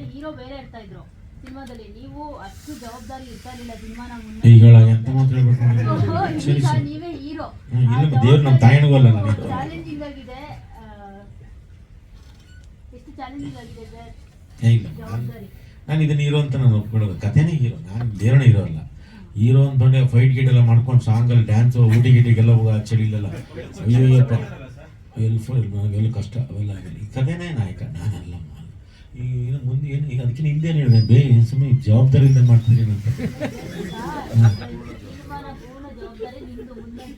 ಅಂದ್ರೆ ಹೀರೋ ಬೇರೆ ಇರ್ತಾ ಇದ್ರು ಸಿನಿಮಾದಲ್ಲಿ. ನೀವು ಅಷ್ಟು ಜವಾಬ್ದಾರಿ ಇರ್ತಾ ಸಿನಿಮಾನ ಮುಂದೆ. ಈಗಳ ಎಂತ ಮಾತು ಹೇಳ್ಬೇಕು ನನಗೆ? ಸರಿ ಈಗ ನೀವೇ ಹೀರೋ. ಇಲ್ಲ ದೇವ್ರು ನಮ್ಮ ಅಲ್ಲ ಚಾಲೆಂಜಿಂಗ್ ಆಗಿದೆ ಆ, ಎಷ್ಟು ಚಾಲೆಂಜಿಂಗ್ ಆಗಿದೆ ಸರ್ ನಾನು ಜವಾಬ್ದಾರಿ? ನಾನು ಇದನ್ನ ಹೀರೋ ಅಂತ ನಾನು ಒಪ್ಕೊಳ್ಳೋದು ಕಥೆನೇ ಹೀರೋ ನಾನು ದೇವರೇ ಹೀರೋ ಅಲ್ಲ. ಹೀರೋ ಅಂತಂದ್ರೆ ಫೈಟ್ ಗೀಟ್ ಎಲ್ಲ ಮಾಡ್ಕೊಂಡು ಸಾಂಗಲ್ಲಿ ಡ್ಯಾನ್ಸ್ ಊಟಿ ಗೀಟಿಗೆಲ್ಲ ಹೋಗ ಚಳಿಲೆಲ್ಲ ಅಯ್ಯೋ ಎಲ್ಲಿ ಫುಲ್ ನನಗೆಲ್ಲ ಕಷ್ಟ ಅವೆಲ್ಲ ಆಗಲಿ. ಕಥೆನೇ ನಾಯಕ ನಾನಲ್ಲ. ಈ ಏನು ಮುಂದೆ ಏನು, ಈಗ ಅದಕ್ಕಿಂತ ಹಿಂದೆ ಹೇಳಿದೆ? ಬೇ ಸುಮ್ಮನೆ ಜವಾಬ್ದಾರಿಯಿಂದ ಮಾಡ್ತಿದ್ದೀನಿ ಅಂತ.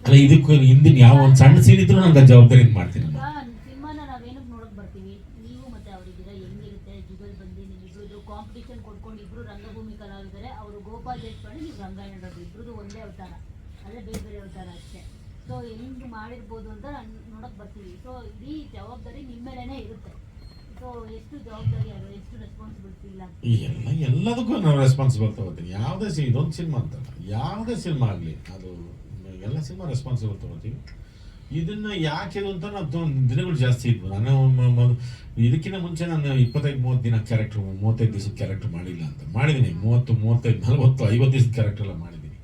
ಅಲ್ಲ, ಇದಕ್ಕೂ ಹಿಂದಿನ ಯಾವ ಒಂದು ಸಣ್ಣ ಸೀನ್ ಇದ್ರು ನಂಗೆ ಮಾಡ್ತೀನಿ. ಈಗ ಅವತಾರ. ಅಷ್ಟೇ. ಸೊ ಹೆಂಗ್ ಮಾಡಿರ್ಬೋದು ಅಂತ ನೋಡಕ್ ಬರ್ತೀವಿ. ಸೊ ಇಡೀ ಜವಾಬ್ದಾರಿ ನಿಮ್ಮ ಮೇಲೇನೆ ಇರುತ್ತೆ. ಎಲ್ಲ, ಎಲ್ಲದಕ್ಕೂ ನಾನು ರೆಸ್ಪಾನ್ಸಿಬಲ್ ತಗೋತೀನಿ. ಯಾವುದೇ ಸಿ, ಇದೊಂದು ಸಿನಿಮಾ ಅಂತಲ್ಲ ಯಾವುದೇ ಸಿನಿಮಾ ಆಗಲಿ, ಅದು, ಎಲ್ಲ ಸಿನಿಮಾ ರೆಸ್ಪಾನ್ಸಿಬಲ್ ತಗೋತೀವಿ ಇದನ್ನ ಯಾಕೆ ಇದು ಅಂತ ನಾನು ದಿನಗಳು ಜಾಸ್ತಿ ಇದ್ವು. ನಾನು ಇದಕ್ಕಿಂತ ಮುಂಚೆ ನಾನು ಇಪ್ಪತ್ತೈದು, ಮೂವತ್ತು ದಿನ ಕ್ಯಾರೆಕ್ಟರ್ ಮೂವತ್ತೈದು ದಿವಸದ ಕ್ಯಾರೆಕ್ಟರ್ ಮಾಡಿಲ್ಲ ಅಂತ. ಮಾಡಿದ್ದೀನಿ ಮೂವತ್ತು, ಮೂವತ್ತೈದು, ನಲವತ್ತು, ಐವತ್ತು ದಿವಸದ ಕ್ಯಾರೆಕ್ಟರ್ ಎಲ್ಲ ಮಾಡಿದ್ದೀನಿ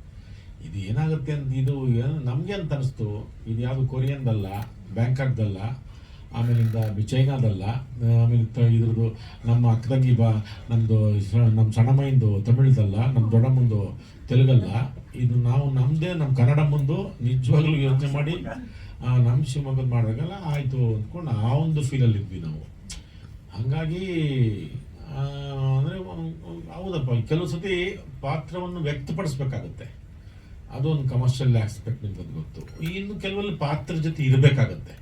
ಇದು ಏನಾಗುತ್ತೆ ಅಂತ, ಇದು ನಮಗೆ ಅಂತ ಅನಿಸ್ತು. ಇದು ಯಾವುದು ಕೊರಿಯನ್ದಲ್ಲ ಬ್ಯಾಂಕಾಕ್ದಲ್ಲ ಆಮೇಲಿಂದ ಚೈನಾದಲ್ಲ ಆಮೇಲೆ ಇದ್ರದ್ದು ನಮ್ಮ ಅಕ್ಕದಂಗಿ ಬಾ ನಮ್ಮದು ನಮ್ಮ ಸಣ್ಣಮ್ಮಂದು ತಮಿಳ್ದಲ್ಲ ನಮ್ಮ ದೊಡ್ಡಮ್ಮಂದು ತೆಲುಗಲ್ಲ. ಇದು ನಾವು ನಮ್ಮದೇ ನಮ್ಮ ಕನ್ನಡ ಮುಂದು ನಿಜವಾಗ್ಲೂ ಯೋಚನೆ ಮಾಡಿ ನಮ್ಮ ಶಿವಮೊಗ್ಗದ ಮಾಡಿದಾಗೆಲ್ಲ ಆಯಿತು ಅಂದ್ಕೊಂಡು ಆ ಒಂದು ಫೀಲಲ್ಲಿ ಇದ್ವಿ ನಾವು. ಹಾಗಾಗಿ ಅಂದರೆ ಹೌದಪ್ಪ ಕೆಲವು ಸತಿ ಪಾತ್ರವನ್ನು ವ್ಯಕ್ತಪಡಿಸ್ಬೇಕಾಗುತ್ತೆ. ಅದೊಂದು ಕಮರ್ಷಿಯಲ್ ಆಸ್ಪೆಕ್ಟ್ ನಿಮ್ಗೆ ಗೊತ್ತು. ಇನ್ನು ಕೆಲವಲ್ಲಿ ಪಾತ್ರ ಜೊತೆ ಇರಬೇಕಾಗತ್ತೆ.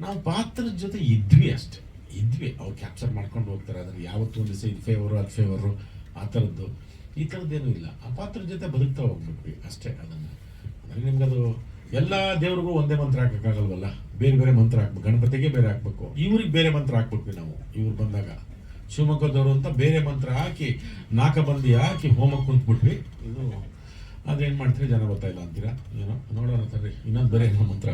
ನಾವು ಪಾತ್ರದ ಜೊತೆ ಇದ್ವಿ ಅಷ್ಟೇ. ಇದ್ವಿ. ಅವ್ರು ಕ್ಯಾಪ್ಚರ್ ಮಾಡ್ಕೊಂಡು ಹೋಗ್ತಾರೆ. ಅದ್ರ ಯಾವತ್ತೂ ಒಂದು ದಿವಸ ಇದು ಫೇವರು ಅದು ಫೇವರು ಆ ಥರದ್ದು ಈ ಥರದ್ದೇನೂ ಇಲ್ಲ. ಆ ಪಾತ್ರದ ಜೊತೆ ಬದುಕ್ತಾ ಹೋಗ್ಬಿಟ್ವಿ ಅಷ್ಟೇ ಅದನ್ನು. ಅಂದರೆ ನಿಮ್ಗದು ಎಲ್ಲ ದೇವ್ರಿಗೂ ಒಂದೇ ಮಂತ್ರ ಹಾಕೋಕ್ಕಾಗಲ್ವಲ್ಲ? ಬೇರೆ ಬೇರೆ ಮಂತ್ರ ಹಾಕ್ಬೇಕು. ಗಣಪತಿಗೆ ಬೇರೆ ಹಾಕ್ಬೇಕು. ಇವ್ರಿಗೆ ಬೇರೆ ಮಂತ್ರ ಹಾಕ್ಬಿಟ್ವಿ ನಾವು ಇವ್ರು ಬಂದಾಗ. ಶಿವಮೊಗ್ಗದವರು ಅಂತ ಬೇರೆ ಮಂತ್ರ ಹಾಕಿ, ನಾಕಬಂದಿ ಹಾಕಿ ಹೋಮಕ್ಕೆ ಕುಂತ್ಬಿಟ್ವಿ. ಇದು ಅದೇನು ಮಾಡ್ತೀರಿ? ಜನ ಗೊತ್ತಾಯಿಲ್ಲ ಅಂತೀರಾ? ಏನೋ? ನೋಡೋಣ ಸರಿ ಇನ್ನೊಂದು ಬೇರೆ ಏನೋ ಮಂತ್ರ.